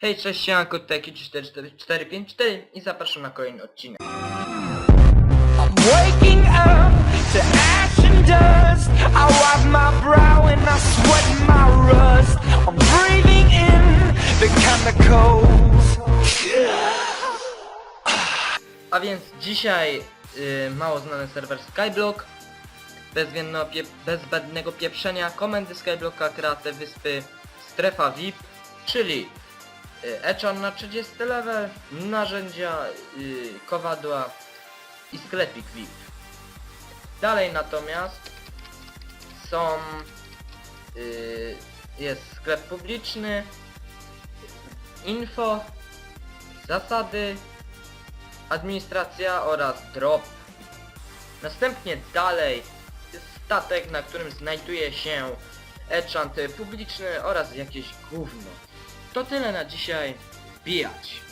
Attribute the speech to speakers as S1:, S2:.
S1: Hej, cześć, siemanko, tutaj Kiki4454 i zapraszam na kolejny odcinek.
S2: I'm waking up to ash and dust. I wipe my brow and I sweat my rust. I'm breathing in the chemicals.
S1: A więc dzisiaj y, mało znany serwer Skyblock, bezwzględnego pie bez zbędnego pieprzenia, komendy Skyblocka, kreatę wyspy, strefa VIP, czyli y, Echan na 30 level, narzędzia, y, kowadła i sklepik VIP. Dalej natomiast są y, jest sklep publiczny, info, zasady, administracja oraz drop. Następnie dalej statek, na którym znajduje się enchant publiczny oraz jakieś gówno. To tyle na dzisiaj. Bijać!